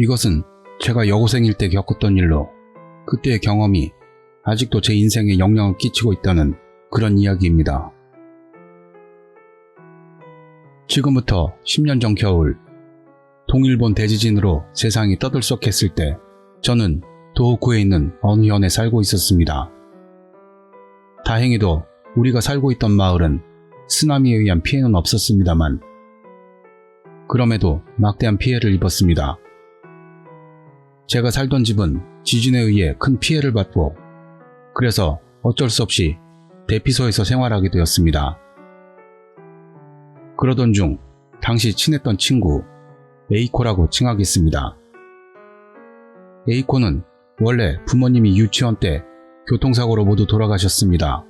이것은 제가 여고생일 때 겪었던 일로 그때의 경험이 아직도 제 인생에 영향을 끼치고 있다는 그런 이야기입니다. 지금부터 10년 전 겨울 동일본 대지진으로 세상이 떠들썩했을 때 저는 도호쿠에 있는 어느 현에 살고 있었습니다. 다행히도 우리가 살고 있던 마을은 쓰나미에 의한 피해는 없었습니다만 그럼에도 막대한 피해를 입었습니다. 제가 살던 집은 지진에 의해 큰 피해를 받고 그래서 어쩔 수 없이 대피소에서 생활하게 되었습니다. 그러던 중 당시 친했던 친구 에이코라고 칭하겠습니다. 에이코는 원래 부모님이 유치원 때 교통사고로 모두 돌아가셨습니다.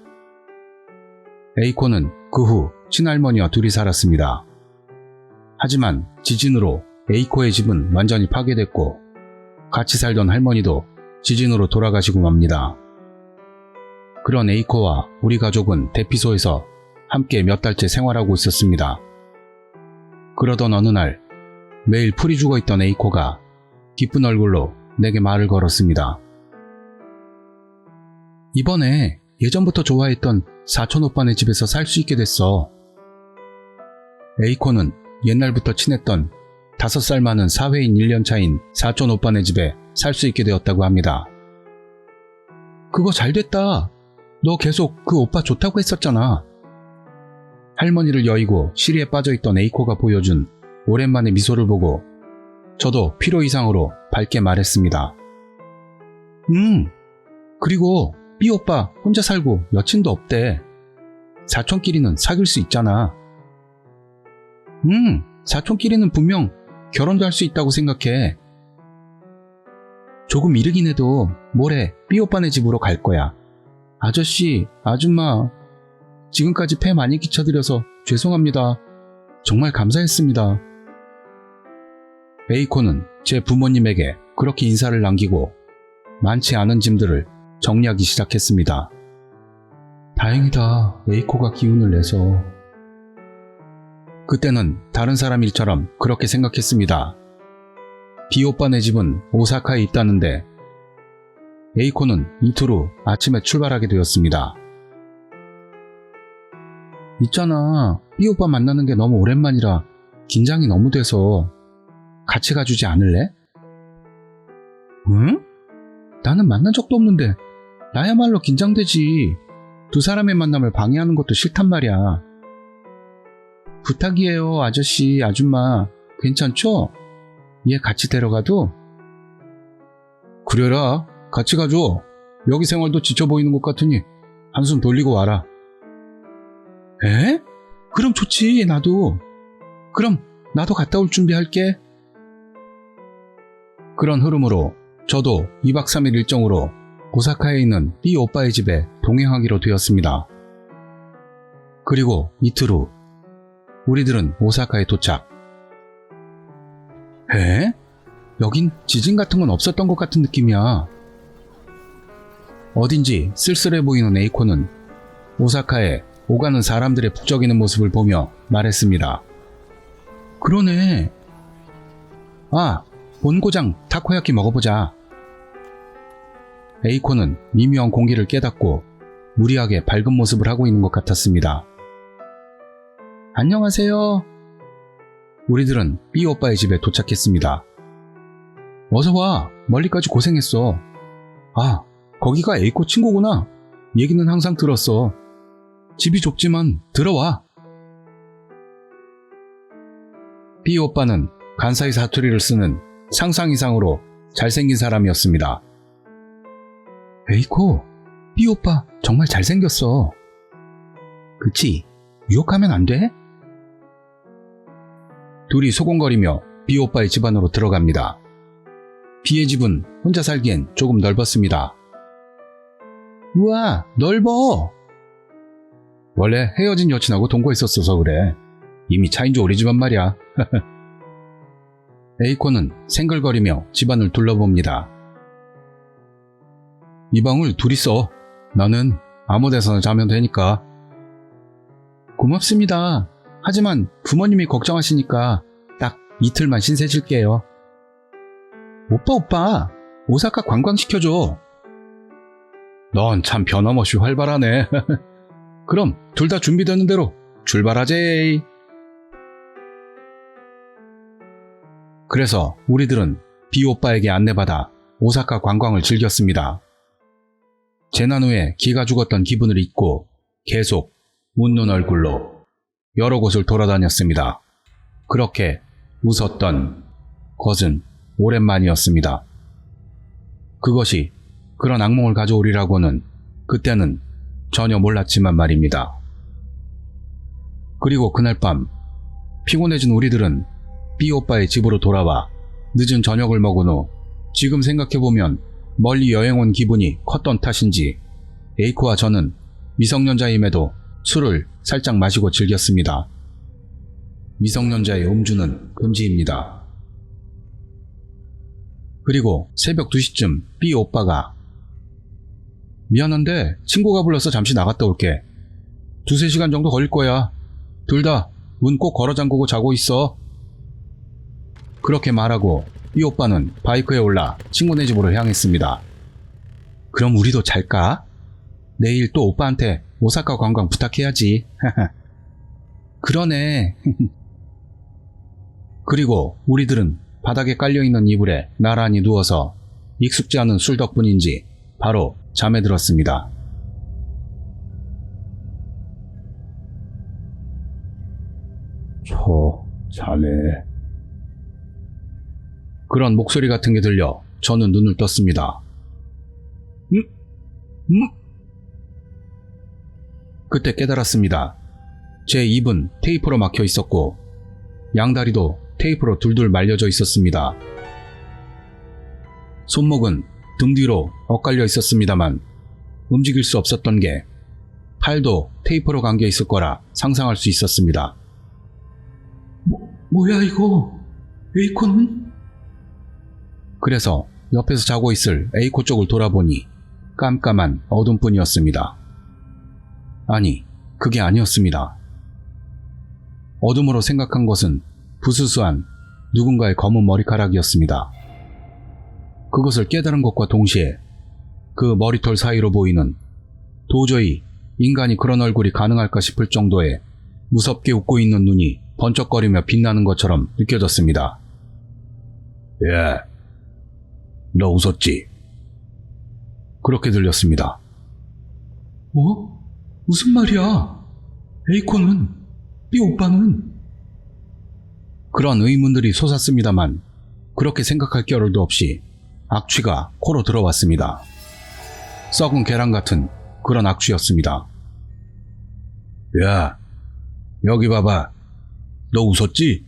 에이코는 그 후 친할머니와 둘이 살았습니다. 하지만 지진으로 에이코의 집은 완전히 파괴됐고 같이 살던 할머니도 지진으로 돌아가시고 맙니다. 그런 에이코와 우리 가족은 대피소에서 함께 몇 달째 생활하고 있었습니다. 그러던 어느 날 매일 풀이 죽어 있던 에이코가 기쁜 얼굴로 내게 말을 걸었습니다. 이번에 예전부터 좋아했던 사촌 오빠네 집에서 살 수 있게 됐어. 에이코는 옛날부터 친했던 다섯 살 많은 사회인 1년 차인 사촌 오빠네 집에 살 수 있게 되었다고 합니다. 그거 잘 됐다. 너 계속 그 오빠 좋다고 했었잖아. 할머니를 여의고 시리에 빠져있던 에이코가 보여준 오랜만의 미소를 보고 저도 필요 이상으로 밝게 말했습니다. 음, 그리고 삐 오빠 혼자 살고 여친도 없대. 사촌끼리는 사귈 수 있잖아. 음, 사촌끼리는 분명 결혼도 할 수 있다고 생각해. 조금 이르긴 해도 모레 삐 오빠네 집으로 갈 거야. 아저씨, 아줌마, 지금까지 폐 많이 끼쳐드려서 죄송합니다. 정말 감사했습니다. 에이코는 제 부모님에게 그렇게 인사를 남기고 많지 않은 짐들을 정리하기 시작했습니다. 다행이다. 에이코가 기운을 내서. 그때는 다른 사람 일처럼 그렇게 생각했습니다. 비오빠네 집은 오사카에 있다는데 에이코는 이틀 후 아침에 출발하게 되었습니다. 있잖아. 삐오빠 만나는 게 너무 오랜만이라 긴장이 너무 돼서 같이 가주지 않을래? 응? 나는 만난 적도 없는데 나야말로 긴장되지. 두 사람의 만남을 방해하는 것도 싫단 말이야. 부탁이에요, 아저씨, 아줌마. 괜찮죠? 얘 같이 데려가도? 그래라, 같이 가줘. 여기 생활도 지쳐 보이는 것 같으니 한숨 돌리고 와라. 에? 그럼 좋지, 나도. 그럼 나도 갔다 올 준비할게. 그런 흐름으로 저도 2박 3일 일정으로 오사카에 있는 B 오빠의 집에 동행하기로 되었습니다. 그리고 이틀 후 우리들은 오사카에 도착. 에? 여긴 지진 같은 건 없었던 것 같은 느낌이야. 어딘지 쓸쓸해 보이는 에이코는 오사카에 오가는 사람들의 북적이는 모습을 보며 말했습니다. 그러네. 아, 본고장 타코야키 먹어보자. 에이코는 미묘한 공기를 깨닫고 무리하게 밝은 모습을 하고 있는 것 같았습니다. 안녕하세요. 우리들은 B 오빠의 집에 도착했습니다. 어서 와. 멀리까지 고생했어. 아, 거기가 에이코 친구구나. 얘기는 항상 들었어. 집이 좁지만 들어와. B 오빠는 간사이 사투리를 쓰는 상상 이상으로 잘생긴 사람이었습니다. 에이코, B 오빠 정말 잘생겼어. 그치? 유혹하면 안 돼? 둘이 소곤거리며 B 오빠의 집 안으로 들어갑니다. B의 집은 혼자 살기엔 조금 넓었습니다. 우와, 넓어! 원래 헤어진 여친하고 동거했었어서 그래. 이미 차인 지 오래지만 말이야. 에이코는 생글거리며 집안을 둘러봅니다. 이 방을 둘이 써. 나는 아무 데서나 자면 되니까. 고맙습니다. 하지만 부모님이 걱정하시니까 딱 이틀만 신세 질게요. 오빠, 오빠. 오사카 관광시켜줘. 넌 참 변함없이 활발하네. 그럼 둘 다 준비되는 대로 출발하제. 그래서 우리들은 비 오빠에게 안내받아 오사카 관광을 즐겼습니다. 재난 후에 기가 죽었던 기분을 잊고 계속 웃는 얼굴로 여러 곳을 돌아다녔습니다. 그렇게 웃었던 것은 오랜만이었습니다. 그것이 그런 악몽을 가져오리라고는 그때는 전혀 몰랐지만 말입니다. 그리고 그날 밤 피곤해진 우리들은 B 오빠의 집으로 돌아와 늦은 저녁을 먹은 후 지금 생각해보면 멀리 여행 온 기분이 컸던 탓인지 에이코와 저는 미성년자임에도 술을 살짝 마시고 즐겼습니다. 미성년자의 음주는 금지입니다. 그리고 새벽 2시쯤 B 오빠가 미안한데 친구가 불러서 잠시 나갔다 올게. 두세 시간 정도 걸릴 거야. 둘 다 문 꼭 걸어 잠그고 자고 있어. 그렇게 말하고 이 오빠는 바이크에 올라 친구네 집으로 향했습니다. 그럼 우리도 잘까? 내일 또 오빠한테 오사카 관광 부탁해야지. 그러네. 그리고 우리들은 바닥에 깔려있는 이불에 나란히 누워서 익숙지 않은 술 덕분인지 바로 잠에 들었습니다. 저, 자네. 그런 목소리 같은 게 들려 저는 눈을 떴습니다. 음? 음? 그때 깨달았습니다. 제 입은 테이프로 막혀 있었고 양다리도 테이프로 둘둘 말려져 있었습니다. 손목은 등 뒤로 엇갈려 있었습니다만 움직일 수 없었던 게 팔도 테이프로 감겨 있을 거라 상상할 수 있었습니다. 뭐, 뭐야 이거? 에이코는? 그래서 옆에서 자고 있을 에이코 쪽을 돌아보니 깜깜한 어둠뿐이었습니다. 아니, 그게 아니었습니다. 어둠으로 생각한 것은 부스스한 누군가의 검은 머리카락이었습니다. 그것을 깨달은 것과 동시에 그 머리털 사이로 보이는 도저히 인간이 그런 얼굴이 가능할까 싶을 정도의 무섭게 웃고 있는 눈이 번쩍거리며 빛나는 것처럼 느껴졌습니다. 예, 너 웃었지? 그렇게 들렸습니다. 뭐? 무슨 말이야? 에이코는? 삐 오빠는? 그런 의문들이 솟았습니다만 그렇게 생각할 겨를도 없이 악취가 코로 들어왔습니다. 썩은 계란 같은 그런 악취였습니다. 야, 여기 봐봐. 너 웃었지?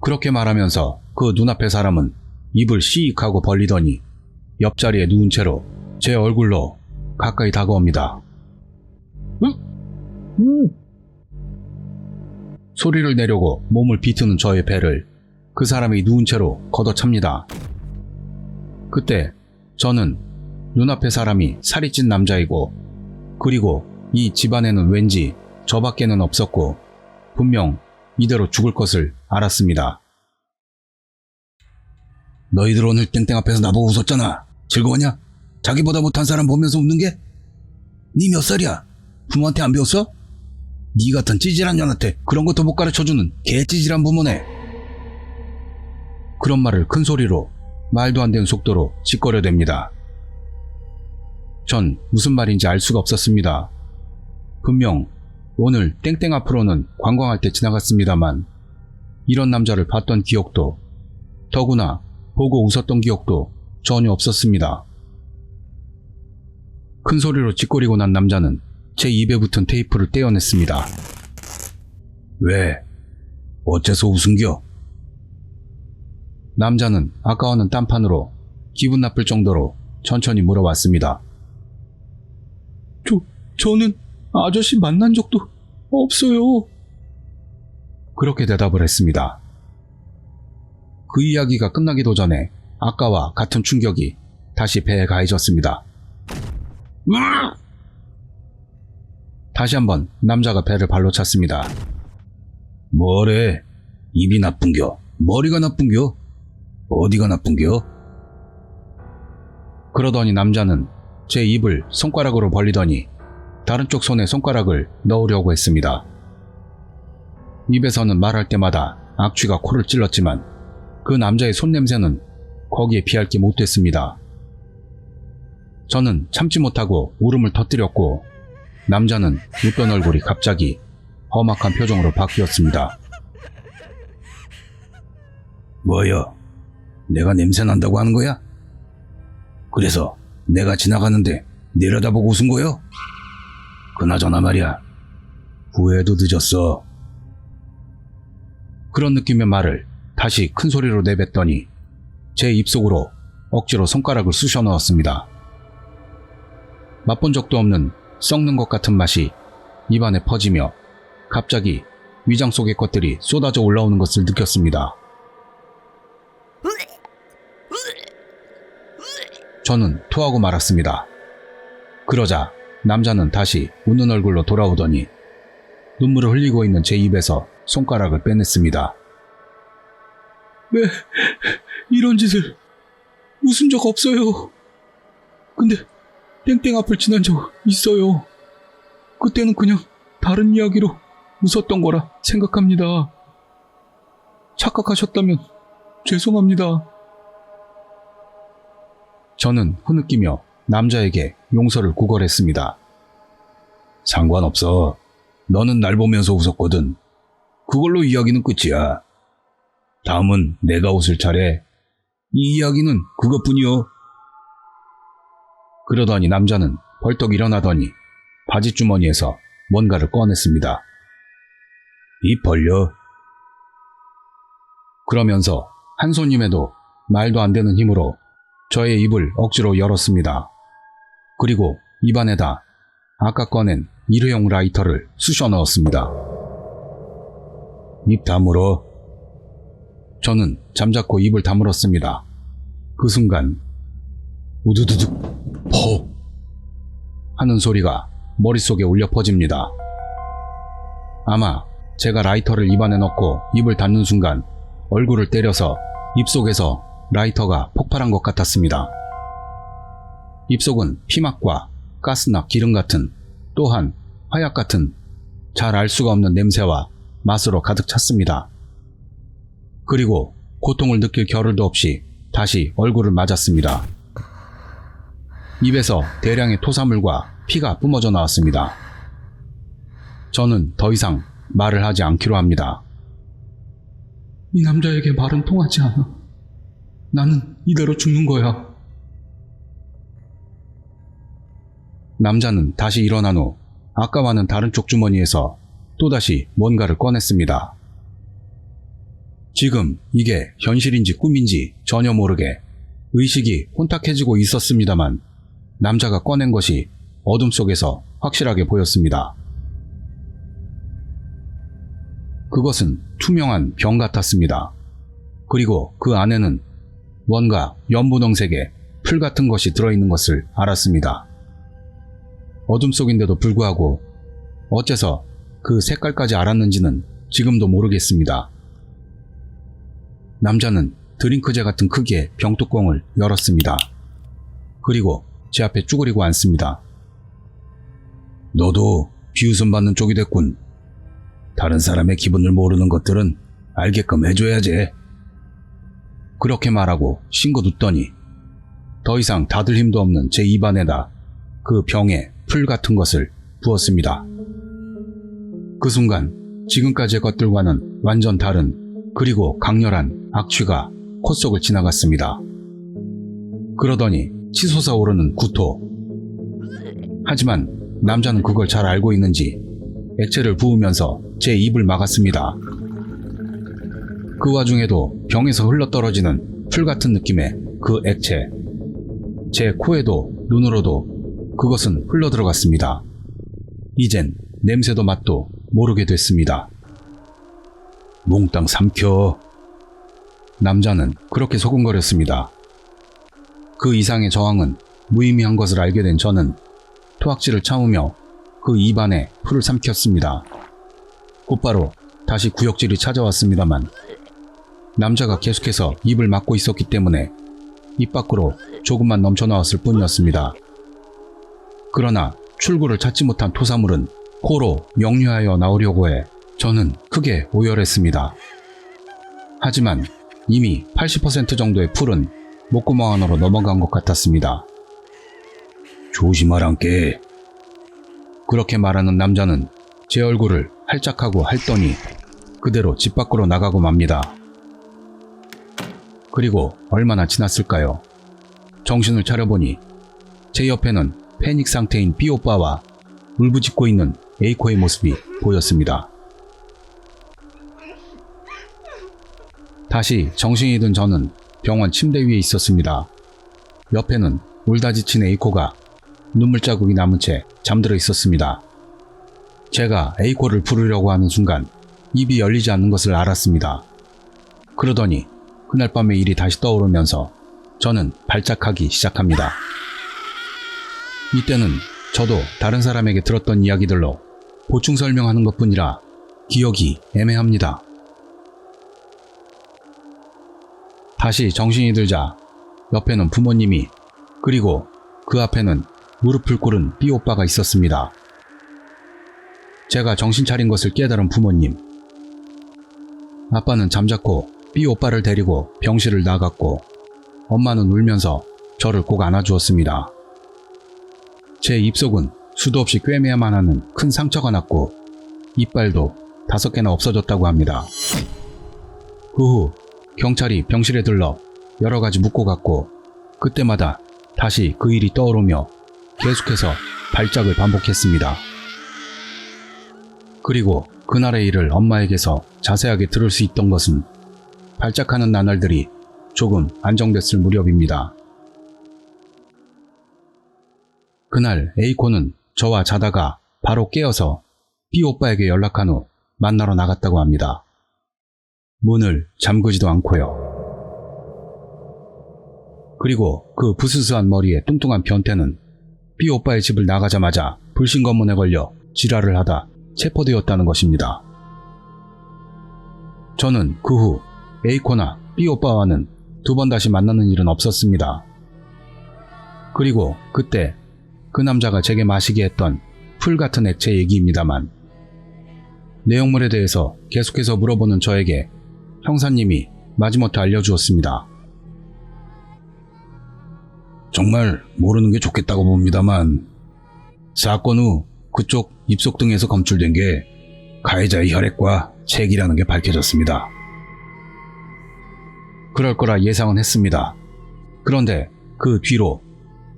그렇게 말하면서 그 눈앞의 사람은 입을 시익하고 벌리더니 옆자리에 누운 채로 제 얼굴로 가까이 다가옵니다. 응? 응? 소리를 내려고 몸을 비트는 저의 배를 그 사람이 누운 채로 걷어찹니다. 그때 저는 눈앞의 사람이 살이 찐 남자이고 그리고 이 집안에는 왠지 저밖에는 없었고 분명 이대로 죽을 것을 알았습니다. 너희들 오늘 땡땡 앞에서 나보고 웃었잖아. 즐거웠냐? 자기보다 못한 사람 보면서 웃는 게? 니몇 살이야? 부모한테 안 배웠어? 니 같은 찌질한 년한테 그런 것도 못 가르쳐주는 개찌질한 부모네. 그런 말을 큰 소리로 말도 안 되는 속도로 짓거려댑니다. 전 무슨 말인지 알 수가 없었습니다. 분명 오늘 땡땡 앞으로는 관광할 때 지나갔습니다만 이런 남자를 봤던 기억도 더구나 보고 웃었던 기억도 전혀 없었습니다. 큰 소리로 짓거리고 난 남자는 제 입에 붙은 테이프를 떼어냈습니다. 왜? 어째서 웃은겨? 남자는 아까워하는 딴판으로 기분 나쁠 정도로 천천히 물어왔습니다. 저, 저는 아저씨 만난 적도 없어요. 그렇게 대답을 했습니다. 그 이야기가 끝나기도 전에 아까와 같은 충격이 다시 배에 가해졌습니다. 다시 한번 남자가 배를 발로 찼습니다. 뭐래? 입이 나쁜겨? 머리가 나쁜겨? 어디가 나쁜겨? 그러더니 남자는 제 입을 손가락으로 벌리더니 다른 쪽 손에 손가락을 넣으려고 했습니다. 입에서는 말할 때마다 악취가 코를 찔렀지만 그 남자의 손냄새는 거기에 비할 게 못됐습니다. 저는 참지 못하고 울음을 터뜨렸고 남자는 웃던 얼굴이 갑자기 험악한 표정으로 바뀌었습니다. 뭐야? 내가 냄새 난다고 하는 거야? 그래서 내가 지나가는데 내려다보고 웃은 거요? 그나저나 말이야. 후회도 늦었어. 그런 느낌의 말을 다시 큰 소리로 내뱉더니 제 입속으로 억지로 손가락을 쑤셔 넣었습니다. 맛본 적도 없는 썩는 것 같은 맛이 입안에 퍼지며 갑자기 위장 속의 것들이 쏟아져 올라오는 것을 느꼈습니다. 저는 토하고 말았습니다. 그러자 남자는 다시 웃는 얼굴로 돌아오더니 눈물을 흘리고 있는 제 입에서 손가락을 빼냈습니다. 왜 이런 짓을 웃은 적 없어요. 근데 땡땡 앞을 지난 적 있어요. 그때는 그냥 다른 이야기로 웃었던 거라 생각합니다. 착각하셨다면 죄송합니다. 저는 흐느끼며 남자에게 용서를 구걸했습니다. 상관없어. 너는 날 보면서 웃었거든. 그걸로 이야기는 끝이야. 다음은 내가 웃을 차례. 이 이야기는 그것뿐이요. 그러더니 남자는 벌떡 일어나더니 바지 주머니에서 뭔가를 꺼냈습니다. 입 벌려. 그러면서 한 손님에도 말도 안 되는 힘으로 저의 입을 억지로 열었습니다. 그리고 입안에다 아까 꺼낸 일회용 라이터를 쑤셔 넣었습니다. 입 다물어. 저는 잠자코 입을 다물었습니다. 그 순간 우두두둑 퍼 하는 소리가 머릿속에 울려 퍼집니다. 아마 제가 라이터를 입안에 넣고 입을 닫는 순간 얼굴을 때려서 입속에서 라이터가 폭발한 것 같았습니다. 입속은 피막과 가스나 기름 같은 또한 화약 같은 잘 알 수가 없는 냄새와 맛으로 가득 찼습니다. 그리고 고통을 느낄 겨를도 없이 다시 얼굴을 맞았습니다. 입에서 대량의 토사물과 피가 뿜어져 나왔습니다. 저는 더 이상 말을 하지 않기로 합니다. 이 남자에게 말은 통하지 않아. 나는 이대로 죽는 거야. 남자는 다시 일어난 후 아까와는 다른 쪽 주머니에서 또다시 뭔가를 꺼냈습니다. 지금 이게 현실인지 꿈인지 전혀 모르게 의식이 혼탁해지고 있었습니다만 남자가 꺼낸 것이 어둠 속에서 확실하게 보였습니다. 그것은 투명한 병 같았습니다. 그리고 그 안에는 뭔가 연분홍색의 풀 같은 것이 들어있는 것을 알았습니다. 어둠 속인데도 불구하고 어째서 그 색깔까지 알았는지는 지금도 모르겠습니다. 남자는 드링크제 같은 크기의 병뚜껑을 열었습니다. 그리고 제 앞에 쭈그리고 앉습니다. 너도 비웃음 받는 쪽이 됐군. 다른 사람의 기분을 모르는 것들은 알게끔 해줘야지. 그렇게 말하고 싱긋 웃더니 더 이상 닫을 힘도 없는 제 입안에다 그 병에 풀 같은 것을 부었습니다. 그 순간 지금까지의 것들과는 완전 다른 그리고 강렬한 악취가 콧속을 지나갔습니다. 그러더니 치솟아 오르는 구토. 하지만 남자는 그걸 잘 알고 있는지 액체를 부으면서 제 입을 막았습니다. 그 와중에도 병에서 흘러떨어지는 풀 같은 느낌의 그 액체. 제 코에도 눈으로도 그것은 흘러 들어갔습니다. 이젠 냄새도 맛도 모르게 됐습니다. 몽땅 삼켜. 남자는 그렇게 소근거렸습니다. 그 이상의 저항은 무의미한 것을 알게 된 저는 토악질을 참으며 그 입안에 풀을 삼켰습니다. 곧바로 다시 구역질이 찾아왔습니다만 남자가 계속해서 입을 막고 있었기 때문에 입 밖으로 조금만 넘쳐나왔을 뿐이었습니다. 그러나 출구를 찾지 못한 토사물은 코로 역류하여 나오려고 해 저는 크게 오열했습니다. 하지만 이미 80% 정도의 풀은 목구멍 안으로 넘어간 것 같았습니다. 조심하란께. 그렇게 말하는 남자는 제 얼굴을 활짝하고 핥더니 그대로 집 밖으로 나가고 맙니다. 그리고 얼마나 지났을까요? 정신을 차려보니 제 옆에는 패닉 상태인 B 오빠와 울부짖고 있는 A코의 모습이 보였습니다. 다시 정신이 든 저는 병원 침대 위에 있었습니다. 옆에는 울다 지친 A코가 눈물 자국이 남은 채 잠들어 있었습니다. 제가 A코를 부르려고 하는 순간 입이 열리지 않는 것을 알았습니다. 그러더니 그날 밤의 일이 다시 떠오르면서 저는 발작하기 시작합니다. 이때는 저도 다른 사람에게 들었던 이야기들로 보충 설명하는 것 뿐이라 기억이 애매합니다. 다시 정신이 들자 옆에는 부모님이 그리고 그 앞에는 무릎을 꿇은 B 오빠가 있었습니다. 제가 정신 차린 것을 깨달은 부모님. 아빠는 잠자코 B 오빠를 데리고 병실을 나갔고 엄마는 울면서 저를 꼭 안아주었습니다. 제 입속은 수도 없이 꿰매야만 하는 큰 상처가 났고 이빨도 다섯 개나 없어졌다고 합니다. 그 후 경찰이 병실에 들러 여러 가지 묻고 갔고 그때마다 다시 그 일이 떠오르며 계속해서 발작을 반복했습니다. 그리고 그날의 일을 엄마에게서 자세하게 들을 수 있던 것은 발작하는 나날들이 조금 안정됐을 무렵입니다. 그날 A코는 저와 자다가 바로 깨어서 B 오빠에게 연락한 후 만나러 나갔다고 합니다. 문을 잠그지도 않고요. 그리고 그 부스스한 머리에 뚱뚱한 변태는 B 오빠의 집을 나가자마자 불신 검문에 걸려 지랄을 하다 체포되었다는 것입니다. 저는 그후 A코나 B 오빠와는 두 번 다시 만나는 일은 없었습니다. 그리고 그때 그 남자가 제게 마시게 했던 풀 같은 액체 얘기입니다만 내용물에 대해서 계속해서 물어보는 저에게 형사님이 마지못해 알려주었습니다. 정말 모르는 게 좋겠다고 봅니다만 사건 후 그쪽 입속 등에서 검출된 게 가해자의 혈액과 책이라는 게 밝혀졌습니다. 그럴 거라 예상은 했습니다. 그런데 그 뒤로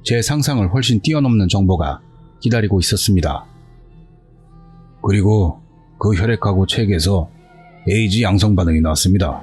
제 상상을 훨씬 뛰어넘는 정보가 기다리고 있었습니다. 그리고 그 혈액하고 책에서 에이즈 양성 반응이 나왔습니다.